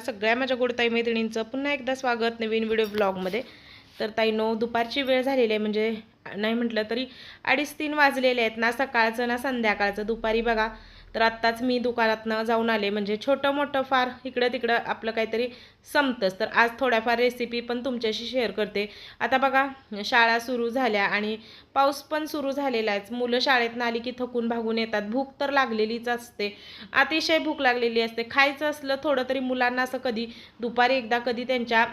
सगळ्या माझ्या गोडताई मैत्रिणींचं पुन्हा एकदा स्वागत नवीन व्हिडिओ ब्लॉगमध्ये तर ताई नो दुपारची वेळ झालेली आहे म्हणजे नाही म्हटलं तरी अडीच तीन वाजलेले आहेत. ना सकाळचं ना संध्याकाळचं. दुपारी बघा तर आत्ताच मी दुकानातनं जाऊन आले. म्हणजे छोटं मोठं फार इकडं तिकडं आपलं काहीतरी संपतंच. तर आज थोड्याफार रेसिपी पण तुमच्याशी शेअर करते. आता बघा शाळा सुरू झाल्या आणि पाऊस पण सुरू झालेला आहे. मुलं शाळेतनं आली की थकून भागून येतात. भूक तर लागलेलीच असते. अतिशय भूक लागलेली असते. खायचं असलं थोडं तरी मुलांना असं कधी दुपारी एकदा कधी त्यांच्या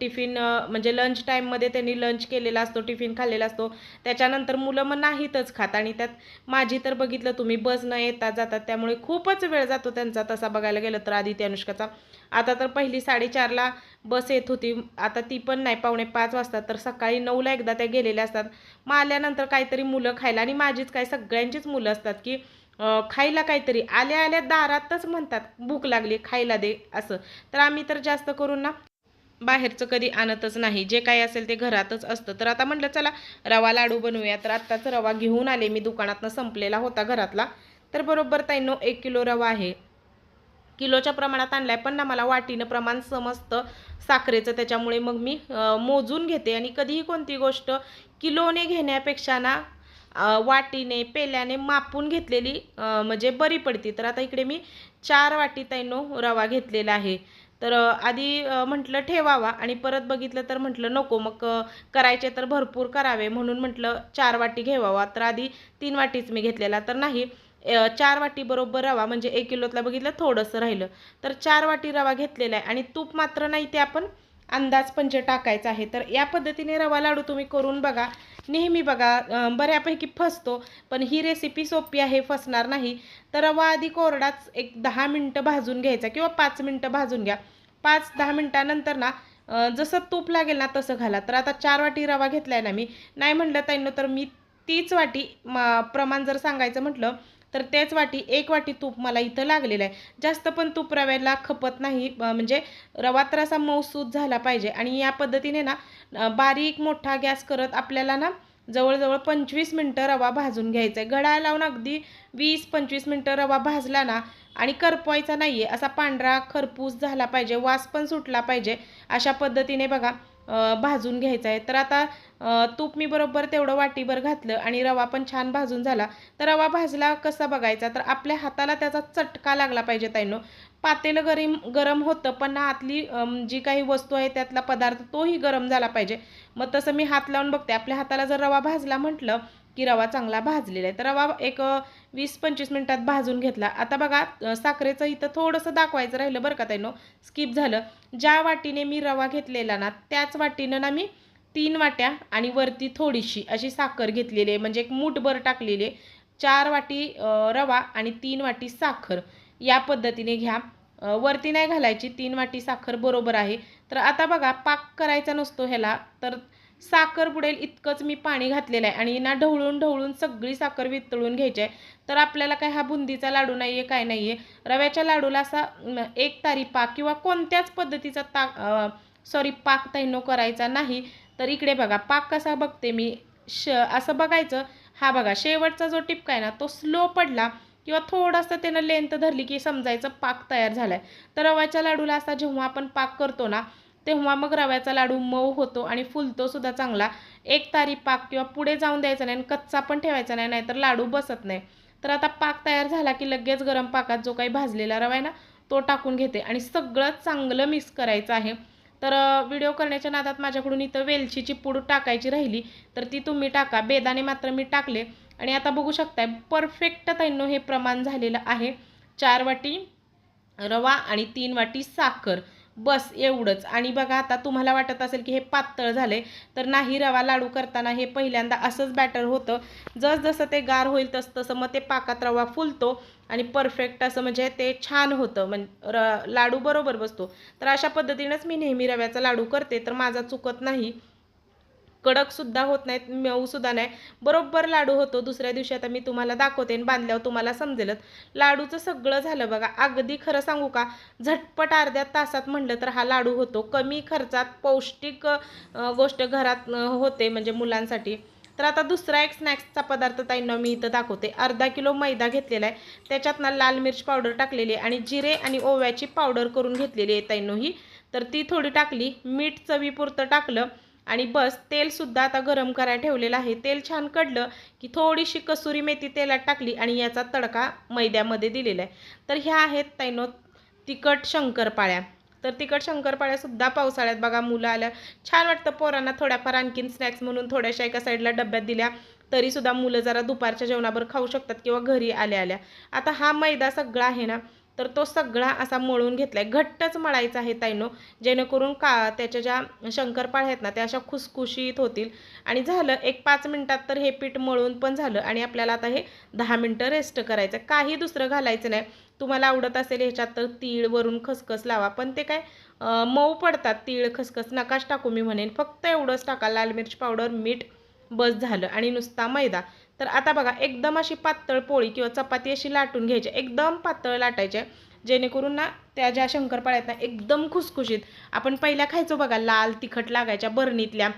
टिफिन म्हणजे लंच टाईममध्ये त्यांनी लंच केलेला असतो टिफिन खाल्लेला असतो. त्याच्यानंतर मुलं मग नाहीतच खात आणि त्यात माझी तर बघितलं तुम्ही बस न येता जातात. त्यामुळे खूपच वेळ जातो त्यांचा. तसा बघायला गेलं तर आदित्य अनुष्काचा. आता तर पहिली साडेचारला बस येत होती. आता ती पण नाही पावणे पाच वाजता. तर सकाळी नऊला एकदा त्या गेलेल्या असतात. मग आल्यानंतर काहीतरी मुलं खायला आणि माझीच काय सगळ्यांचीच मुलं असतात की खायला काहीतरी. आल्या आल्या दारातच म्हणतात भूक लागली खायला दे असं. तर आम्ही तर जास्त करून ना बाहेरचं कधी आणतच नाही. जे काही असेल ते घरातच असतं. तर आता म्हटलं चला रवा लाडू बनवूया. तर आत्ताच रवा घेऊन आले. मी दुकानातनं संपलेला होता घरातला. तर बरोबर ताईनो एक किलो रवा आहे. किलोच्या प्रमाणात आणलाय पण ना मला वाटीनं प्रमाण समजतं साखरेचं. त्याच्यामुळे मग मी मोजून घेते. आणि कधीही कोणती गोष्ट किलोने घेण्यापेक्षा ना वाटीने पेल्याने मापून घेतलेली म्हणजे बरी पडती. तर आता इकडे मी चार वाटी तैनो रवा घेतलेला आहे. तर आधी म्हटलं ठेवावा आणि परत बघितलं तर म्हटलं नको. मग करायचे तर भरपूर करावे म्हणून म्हटलं चार वाटी घेवावा तर आधी तीन वाटीच मी घेतलेला. तर नाही चार वाटी बरोबर रवा म्हणजे एक किलोतला बघितलं थोडंसं राहिलं. तर चार वाटी रवा घेतलेला आहे आणि तूप मात्र नाही ते आपण अंदाज पंच टाकायचा आहे. तर या पद्धतीने रवा लाडू तुम्ही करून बघा. नेहमी बघा बऱ्यापैकी फसतो पण ही रेसिपी सोपी आहे फसणार नाही. तर रवा आधी कोरडाच एक दहा मिनटं भाजून घ्यायचा किंवा पाच मिनटं भाजून घ्या. पाच दहा मिनटानंतर ना जसं तूप लागेल ना तसं घाला. तर आता चार वाटी रवा घेतलाय ना मी. नाही म्हणलं ताईनं तर मी तीच वाटी मा प्रमाण जर सांगायचं म्हटलं तर तेच वाटी एक वाटी तूप मला इथं लागलेलं आहे. जास्त पण तूप रव्याला खपत नाही म्हणजे रवा तर असा मऊसूत झाला पाहिजे. आणि या पद्धतीने ना बारीक मोठा गॅस करत आपल्याला ना जवळजवळ पंचवीस मिनटं रवा भाजून घ्यायचा आहे. घडा लावून अगदी वीस पंचवीस मिनटं रवा भाजला ना आणि करपवायचा नाही आहे असा पांढरा खरपूस झाला पाहिजे वास पण सुटला पाहिजे. अशा पद्धतीने बघा भाजून घ्यायचा आहे. तर आता तूप मी बरोबर तेवढं वाटीभर घातलं आणि रवा पण छान भाजून झाला. तर रवा भाजला कसा बघायचा? तर आपल्या हाताला त्याचा चटका लागला पाहिजे ताईनो. पातेलं गरम गरम होतं पण आतली जी काही वस्तू आहे त्यातला पदार्थ तोही गरम झाला पाहिजे. मग तसं मी हात लावून बघते. आपल्या हाताला जर रवा भाजला म्हटलं की रवा चांगला भाजलेला आहे. तर रवा एक वीस पंचवीस मिनटात भाजून घेतला. आता बघा साखरेचं इथं थोडंसं दाखवायचं राहिलं बरं का ताईनो. स्किप झालं. ज्या वाटीने मी रवा घेतलेला ना त्याच वाटीनं ना मी तीन वाट्या आणि वरती थोडीशी अशी साखर घेतलेली आहे. म्हणजे एक मूठभर टाकलेली आहे. चार वाटी रवा आणि तीन वाटी साखर. या पद्धतीने घ्या. वरती नाही घालायची. तीन वाटी साखर बरोबर आहे. तर आता बघा पाक करायचा नसतो ह्याला. तर साखर बुडेल इतकंच मी पाणी घातलेलं आहे. आणि ना ढवळून ढवळून सगळी साखर वितळून घ्यायची आहे. तर आपल्याला काय हा बुंदीचा लाडू नाही आहे काय नाही आहे रव्याच्या लाडूला असा एक तारी पाक किंवा कोणत्याच पद्धतीचा ताक सॉरी पाक तैनो करायचा नाही. तर इकडे बघा पाक कसा बघते मी? श असं बघायचं. हा बघा शेवटचा जो टिपका आहे ना तो स्लो पडला किंवा थोडासा त्यानं लेंथ धरली की समजायचं पाक तयार झालाय. तर रव्याच्या लाडूला असा जेव्हा आपण पाक करतो ना तेव्हा मग रव्याचा लाडू मऊ होतो आणि फुलतो सुद्धा चांगला. एक तारी पाक किंवा पुढे जाऊन द्यायचा नाही आणि कच्चा पण ठेवायचा नाही नाहीतर लाडू बसत नाही. तर आता पाक तयार झाला की लगेच गरम पाकात जो काही भाजलेला रवा आहे ना तो टाकून घेते आणि सगळं चांगलं मिक्स करायचं आहे. तर व्हिडिओ करण्याच्या नादात माझ्याकडून इथं वेलचीची पूड टाकायची राहिली. तर ती तुम्ही टाका. बेदाने मात्र मी टाकले. आणि आता बघू शकताय परफेक्ट तैनो हे प्रमाण झालेलं आहे. चार वाटी रवा आणि तीन वाटी साखर. बस एवढंच. आणि बघा आता तुम्हाला वाटत असेल की हे पातळ झाले तर नाही रवा लाडू करताना हे पहिल्यांदा असंच बॅटर होतं. जसजसं ते गार होईल तसं तसं मग ते पाकात रवा फुलतो आणि परफेक्ट असं म्हणजे ते छान होतं. म्हण र लाडू बरोबर बसतो. तर अशा पद्धतीनंच मी नेहमी रव्याचा लाडू करते तर माझा चुकत नाही. कडकसुद्धा होत नाहीत मऊसुद्धा नाही. बरोबर लाडू होतो दुसऱ्या दिवशी आता मी तुम्हाला दाखवते आणि बांधल्यावर तुम्हाला समजेलच. लाडूचं सगळं झालं बघा अगदी खरं सांगू का झटपट अर्ध्या तासात म्हणलं तर हा लाडू होतो. कमी खर्चात पौष्टिक गोष्ट घरात होते म्हणजे मुलांसाठी. तर आता दुसरा एक स्नॅक्सचा पदार्थ ताईंना मी इथं दाखवते. अर्धा किलो मैदा घेतलेला आहे. त्याच्यात ना लाल मिरच पावडर टाकलेली आहे आणि जिरे आणि ओव्याची पावडर करून घेतलेली आहे ताईंनो ही. तर ती थोडी टाकली मीठ चवीपुरतं टाकलं. आणि बस तेलसुद्धा आता गरम करायला ठेवलेलं आहे. तेल छान कडलं की थोडीशी कसुरी मेथी तेलात टाकली आणि याचा तडका मैद्यामध्ये दिलेला आहे. तर ह्या आहेत ताईनो तिखट शंकरपाळ्या. तर तिखट शंकरपाळ्यासुद्धा पावसाळ्यात बघा मुलं आल्या छान वाटतं पोरांना थोड्याफार आणखीन स्नॅक्स म्हणून थोड्याशा एका साईडला डब्यात दिल्या तरीसुद्धा मुलं जरा दुपारच्या जेवणावर खाऊ शकतात किंवा घरी आल्या आल्या. आता हा मैदा सगळा आहे ना तर तो सगळा असा मळून घेतला आहे घट्टच मळायचा आहे ताईनो. जेणेकरून का त्याच्या ज्या शंकरपाळ आहेत ना त्या अशा खुसखुशीत होतील. आणि झालं एक पाच मिनटात तर हे पीठ मळून पण झालं आणि आपल्याला आता हे दहा मिनटं रेस्ट करायचं काही दुसरं घालायचं नाही. तुम्हाला आवडत असेल ह्याच्यात तर तीळ वरून खसखस लावा. पण ते काय मऊ पडतात. तीळ खसखस नकाश टाकू मी म्हणेन. फक्त एवढंच टाका. लाल मिरची पावडर मीठ बस झालं. आणि नुसता मैदा. तर आता बघा एकदम अशी पातळ पोळी किंवा चपाती अशी लाटून घ्यायची. एकदम पातळ लाटायचे. जेणेकरून ना त्या ज्या शंकरपाळ्या आहेत ना एकदम खुसखुशीत. आपण पहिल्या खायचो बघा लाल तिखट लागायच्या बरणीतल्या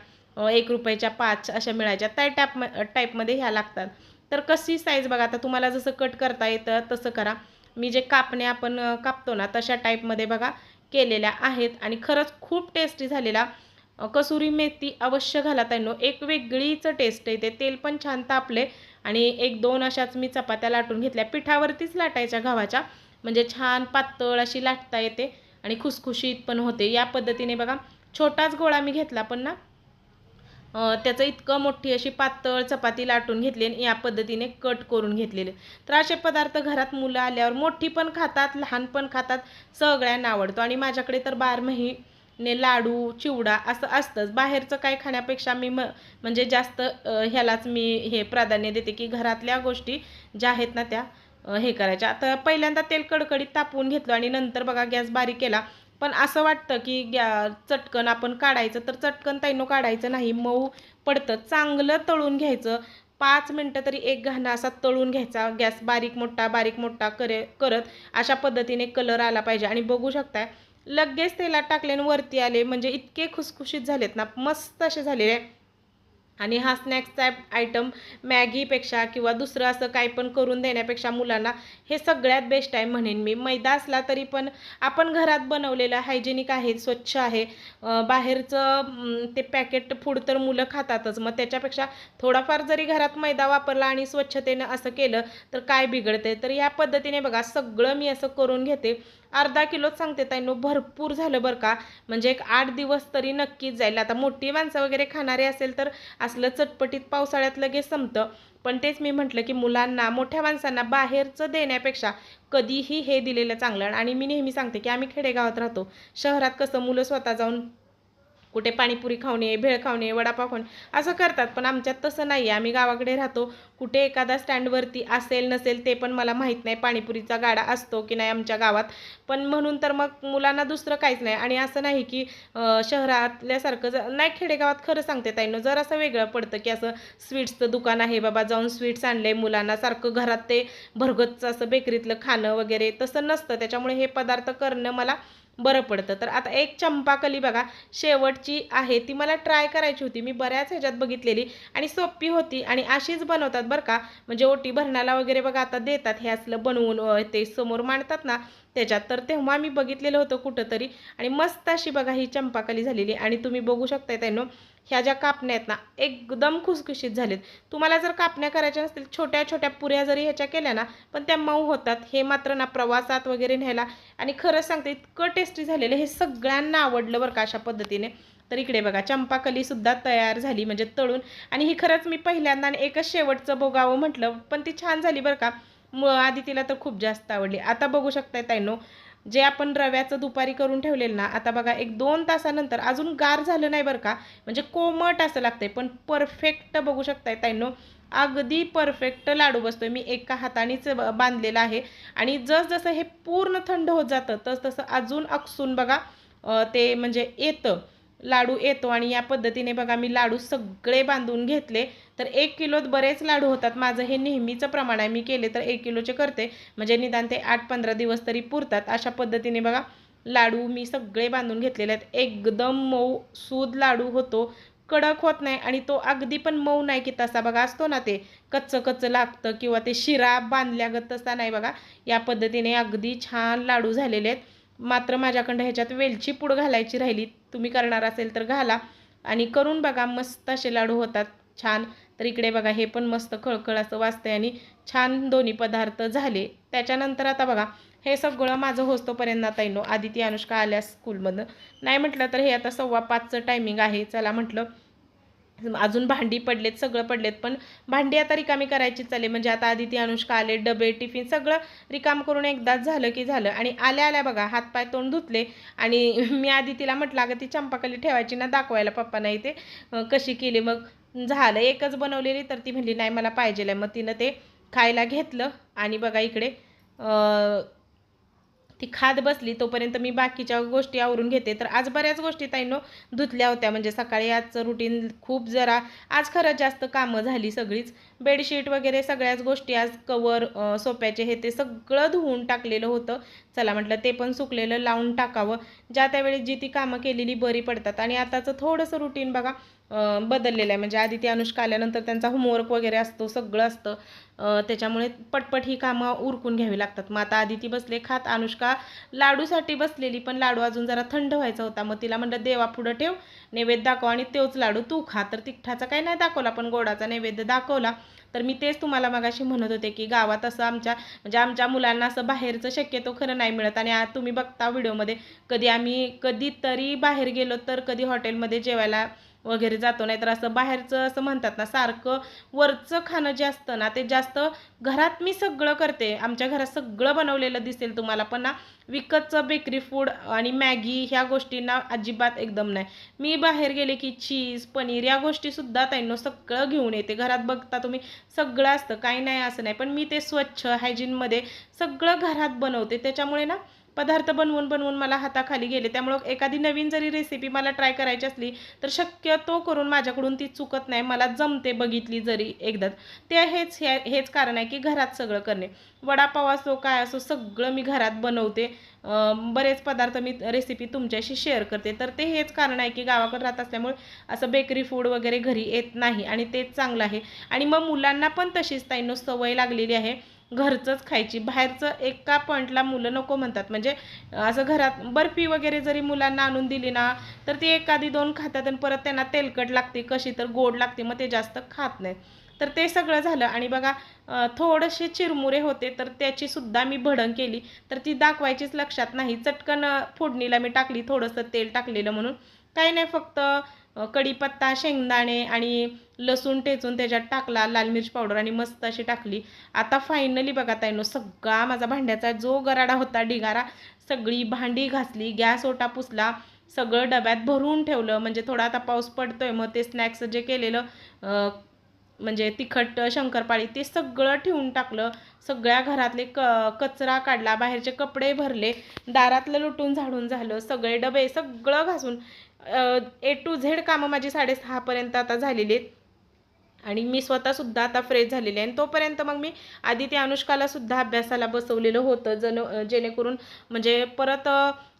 एक रुपयाच्या पाच अशा मिळायच्या. त्या टाईप टाईपमध्ये ह्या लागतात. तर कशी साईज बघा आता तुम्हाला जसं कट करता येतं तसं करा. मी जे कापणे आपण कापतो ना तशा टाईपमध्ये बघा केलेल्या आहेत. आणि खरंच खूप टेस्टी झालेला कसुरी मेथी अवश्य घाला त्यांनो एक वेगळीच टेस्ट येते तेल पण छान तापले आणि एक दोन अशाच मी चपात्या लाटून घेतल्या. पिठावरतीच लाटायच्या गव्हाच्या. म्हणजे छान पातळ अशी लाटता येते आणि खुसखुशीत पण होते. या पद्धतीने बघा छोटाच गोळा मी घेतला पण ना त्याचं इतकं मोठी अशी पातळ चपाती लाटून घेतली आणि या पद्धतीने कट करून घेतलेले. तर असे पदार्थ घरात मुलं आल्यावर मोठी पण खातात लहान पण खातात सगळ्यांना आवडतो. आणि माझ्याकडे तर बारमही ने लाडू चिवडा असं असतंच. बाहेरचं काय खाण्यापेक्षा मी म म्हणजे जास्त ह्यालाच मी हे प्राधान्य देते की घरातल्या गोष्टी ज्या आहेत ना त्या हे करायच्या. आता पहिल्यांदा तेल कडकडीत तापवून घेतलं आणि नंतर बघा गॅस बारीक केला. पण असं वाटतं की गॅ चटकन आपण काढायचं तर चटकन तैनो काढायचं नाही. मऊ पडतं. चांगलं तळून घ्यायचं. पाच मिनटं तरी एक घाणा असा तळून घ्यायचा. गॅस बारीक मोठा बारीक मोठा करे करत अशा पद्धतीने कलर आला पाहिजे. आणि बघू शकताय लगेच तेलात टाकले आणि वरती आले. म्हणजे इतके खुसखुशीत झालेत ना मस्त असे झालेले. आणि हा स्नॅक्सचा आयटम मॅगीपेक्षा किंवा दुसरं असं काही पण करून देण्यापेक्षा मुलांना हे सगळ्यात बेस्ट आहे म्हणेन मी. मैदा असला तरी पण आपण घरात बनवलेलं हायजेनिक आहे स्वच्छ आहे. बाहेरचं ते पॅकेट फूड तर मुलं खातातच. मग त्याच्यापेक्षा थोडाफार जरी घरात मैदा वापरला आणि स्वच्छतेनं असं केलं तर काय बिघडते तर या पद्धतीने बघा सगळं मी असं करून घेते. अर्धा किलोच सांगते ताईनो भरपूर झालं बरं का. म्हणजे एक आठ दिवस तरी नक्कीच जाईल. आता मोठी माणसं वगैरे खाणारी असेल तर असलं चटपटीत पावसाळ्यात लगेच संपतं. पण तेच मी म्हटलं की मुलांना मोठ्या माणसांना बाहेरचं देण्यापेक्षा कधीही हे दिलेलं चांगलं. आणि मी नेहमी सांगते की आम्ही खेडेगावात राहतो. शहरात कसं मुलं स्वतः जाऊन कुठे पाणीपुरी खावणे भेळ खावणे वडापाव खावणे असं करतात. पण आमच्यात तसं नाही आहे. आम्ही गावाकडे राहतो. कुठे एखादा स्टँडवरती असेल नसेल ते पण मला माहीत नाही पाणीपुरीचा गाडा असतो की नाही आमच्या गावात. पण म्हणून तर मग मुलांना दुसरं काहीच नाही. आणि असं नाही की शहरातल्यासारखं नाही खेडेगावात खरं सांगते ताईनं जर असं वेगळं पडतं की असं स्वीट्सचं दुकान आहे बाबा जाऊन स्वीट्स आणले मुलांना सारखं घरात ते भरगतचं असं बेकरीतलं खाणं वगैरे तसं नसतं. त्याच्यामुळे हे पदार्थ करणं मला बरं पडतं. तर आता एक चंपाकली बघा शेवटची आहे. ती मला ट्राय करायची होती. मी बऱ्याच ह्याच्यात बघितलेली आणि सोपी होती आणि अशीच बनवतात बरं का. म्हणजे ओटी भरणाला वगैरे बघा आता देतात. हे असलं बनवून ते समोर मांडतात ना त्याच्यात. तर तेव्हा मी बघितलेलं होतं कुठंतरी. आणि मस्त अशी बघा ही चंपाकली झालेली आणि तुम्ही बघू शकताय त्यानं ह्या ज्या कापण्या आहेत ना एकदम खुसखुशीत झालेत. तुम्हाला जर कापण्या करायच्या नसतील छोट्या छोट्या पुऱ्या जरी ह्याच्या केल्या ना पण त्या मऊ होतात. हे मात्र ना प्रवासात वगैरे न्यायला. आणि खरंच सांगते इतकं टेस्टी झालेलं हे सगळ्यांना आवडलं बरं का अशा पद्धतीने. तर इकडे बघा चंपाकलीसुद्धा तयार झाली म्हणजे तळून. आणि ही खरंच मी पहिल्यांदा आणि एकच शेवटचं बोगावं म्हटलं पण ती छान झाली बरं का. आधी तिला तर खूप जास्त आवडली. आता बघू शकताय ताईनो जे आपण रव्याचं दुपारी करून ठेवलेलं ना आता बघा एक दोन तासानंतर अजून गार झालं नाही बरं का? म्हणजे कोमट असं लागतंय. पण परफेक्ट बघू शकताय ताईनो अगदी परफेक्ट लाडू बसतोय. मी एका हातानेच बांधलेला आहे. आणि जसजसं हे पूर्ण थंड होत जातं तस तसं अजून अक्सून बघा ते म्हणजे येतं. लाडू येतो आणि या पद्धतीने बघा मी लाडू सगळे बांधून घेतले. तर एक किलोत बरेच लाडू होतात. माझं हे नेहमीचं प्रमाण आहे. मी केले तर एक किलोचे करते. म्हणजे निदान ते आठ पंधरा दिवस तरी पुरतात. अशा पद्धतीने बघा लाडू मी सगळे बांधून घेतलेले आहेत. एकदम मऊ सूद लाडू होतो. कडक होत नाही आणि तो अगदी पण मऊ नाही की तसा बघा असतो ना ते कच्चं कच्चं लागतं किंवा ते शिरा बांधल्यागत तसा नाही बघा. या पद्धतीने अगदी छान लाडू झालेले आहेत. मात्र माझ्याकडं ह्याच्यात वेलची पूड घालायची राहिली. तुम्ही करणार असेल तर घाला. आणि करून बघा मस्त असे लाडू होतात. छान. तर इकडे बघा हे पण मस्त खळखळ असं वाजतंय आणि छान दोन्ही पदार्थ झाले. त्याच्यानंतर आता बघा हे सगळं माझं होस्तोपर्यंत आता येणं आदिती अनुष्का आल्या स्कूलमधनं नाही म्हटलं तर हे आता सव्वा पाचचं टायमिंग आहे. चला म्हटलं अजून भांडी पडलेत सगळं पडलेत पण भांडी आता रिकामी करायची चालेल. म्हणजे आता आधी ती अनुष्का आले डबे टिफिन सगळं रिकाम करून एकदाच झालं की झालं. आणि आल्या आल्या बघा हातपाय तोंड धुतले. आणि मी आधी तिला म्हटलं अगं ती चंपाकली ठेवायची ना दाखवायला पप्पांना इथे ते. कशी केली? मग झालं एकच बनवलेली तर ती म्हणली नाही मला पाहिजे मग तिनं ते खायला घेतलं. आणि बघा इकडे ती खात बसली तोपर्यंत मी बाकीच्या गोष्टी आवरून घेते. तर आज बऱ्याच गोष्टी ताईनं धुतल्या होत्या. म्हणजे सकाळी आजचं रुटीन खूप जरा आज खरंच जास्त कामं झाली सगळीच. बेडशीट वगैरे सगळ्याच गोष्टी आज कवर सोप्याचे हे ते सगळं धुवून टाकलेलं होतं. चला म्हटलं ते पण सुकलेलं लावून टाकावं. ज्या त्यावेळी जी ती कामं केलेली बरी पडतात. आणि आताचं थोडंसं रुटीन बघा बदललेलं आहे. म्हणजे आधी ती अनुष्का आल्यानंतर त्यांचा होमवर्क वगैरे असतो सगळं असतं. त्याच्यामुळे पटपट ही कामं उरकून घ्यावी लागतात. मग आता आधी ती बसले खात अनुष्का लाडूसाठी बसलेली पण लाडू अजून जरा थंड व्हायचा होता. मग तिला म्हणलं देवा पुढं ठेव नैवेद्य दाखव आणि तोच लाडू तू खा. तर तिखटाचा काही नाही दाखवला पण गोडाचा नैवेद्य दाखवला. तर मी तेच तुम्हाला मगाशी म्हणत होते की गावात असं आमच्या म्हणजे आमच्या मुलांना असं बाहेरचं शक्यतो खरं नाही मिळत. आणि आज तुम्ही बघता व्हिडिओमध्ये कधी आम्ही कधीतरी बाहेर गेलो तर कधी हॉटेलमध्ये जेवायला वगैरे जातो. नाही तर असं बाहेरचं असं म्हणतात ना सारखं वरचं खाणं जे असतं ना ते जास्त घरात मी सगळं करते. आमच्या घरात सगळं बनवलेलं दिसेल तुम्हाला. पण ना विकतचं बेकरी फूड आणि मॅगी ह्या गोष्टींना अजिबात एकदम नाही. मी बाहेर गेले की चीज पनीर या गोष्टीसुद्धा ताईंनो सगळं घेऊन येते. घरात बघता तुम्ही सगळं असतं. काही नाही असं नाही. पण मी ते स्वच्छ हायजीनमध्ये सगळं घरात बनवते. त्याच्यामुळे ना पदार्थ बनवून बनवून मला हाताखाली गेले. त्यामुळं एखादी नवीन जरी रेसिपी मला ट्राय करायची असली तर शक्यतो करून माझ्याकडून ती चुकत नाही. मला जमते बघितली जरी एकदा ते हेच हे हेच कारण आहे की घरात सगळं करणे. वडापाव असो काय असो सगळं मी घरात बनवते. बरेच पदार्थ मी रेसिपी तुमच्याशी शेअर करते. तर ते हेच कारण आहे की गावाकडे राहत असल्यामुळे असं बेकरी फूड वगैरे घरी येत नाही आणि तेच चांगलं आहे. आणि मग मुलांना पण तशीच ताईंनो सवय लागलेली आहे. घरचंच खायची. बाहेरचं एका पॉईंटला मुलं नको म्हणतात. म्हणजे असं घरात बर्फी वगैरे जरी मुलांना आणून दिली ना तर ती एखादी दोन खातात आणि परत त्यांना तेलकट लागते कशी तर गोड लागते मग ते जास्त खात नाहीत. तर ते सगळं झालं. आणि बघा थोडेसे चिरमुरे होते तर त्याची सुद्धा मी भडंग केली. तर ती दाखवायचीच लक्षात नाही. चटकन फोडणीला मी टाकली थोडंसं तेल टाकलेलं म्हणून. काही नाही फक्त कढीपत्ता शेंगदाणे आणि लसूण टेचून त्याच्यात टाकला लाल मिरची पावडर आणि मस्त अशी टाकली. आता फायनली बघा ताईनो सगळा माझा भांड्याचा जो गराडा होता ढिगारा सगळी भांडी घासली गॅस ओटा पुसला सगळं डब्यात भरून ठेवलं. म्हणजे थोडा आता पाऊस पडतोय मग ते स्नॅक्स जे केलेलं म्हणजे तिखट शंकरपाळी ते सगळं ठेवून टाकलं. सगळ्या घरातले क कचरा काढला बाहेरचे कपडे भरले दारातलं लुटून झाडून झालं सगळे डबे सगळं घासून. ए टू झेड कामं माझी साडेसहापर्यंत आता झालेली आहेत. आणि मी स्वतःसुद्धा आता फ्रेश झालेली आहे. आणि तोपर्यंत मग मी आधी ते अनुष्कालासुद्धा अभ्यासाला बसवलेलं होतं. जण जेणेकरून म्हणजे परत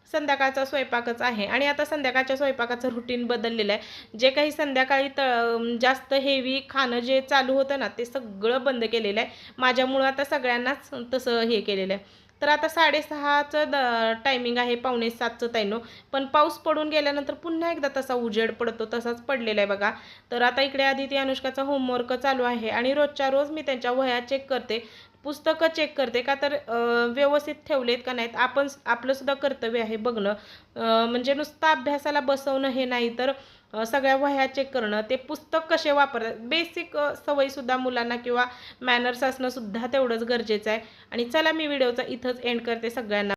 संध्याकाळचा स्वयंपाकच आहे. आणि आता संध्याकाळच्या स्वयंपाकाचं रुटीन बदललेलं आहे. जे काही संध्याकाळी त जास्त हेवी खाणं जे चालू होतं ना ते सगळं बंद केलेलं आहे. माझ्यामुळं आता सगळ्यांनाच तसं हे केलेलं आहे. तर आता साडेसहाचं द टायमिंग आहे पावणे सातचं ताईनो. पण पाऊस पडून गेल्यानंतर पुन्हा एकदा तसा उजेड पडतो तसाच पडलेला आहे बघा. तर आता इकडे आदिती अनुष्काचा होमवर्क चालू आहे. आणि रोजच्या रोज मी त्यांच्या वह्या चेक करते. पुस्तकं चेक करते का तर व्यवस्थित ठेवलेत का नाहीत आपण आपलंसुद्धा कर्तव्य आहे बघणं. म्हणजे नुसतं अभ्यासाला बसवणं हे नाही तर सगळ्या वह्या चेक करणं. ते पुस्तक कसे वापरतात? बेसिक सवयीसुद्धा मुलांना किंवा मॅनर्स असणंसुद्धा तेवढंच गरजेचं आहे. आणि चला मी व्हिडिओचा इथंच एंड करते सगळ्यांना.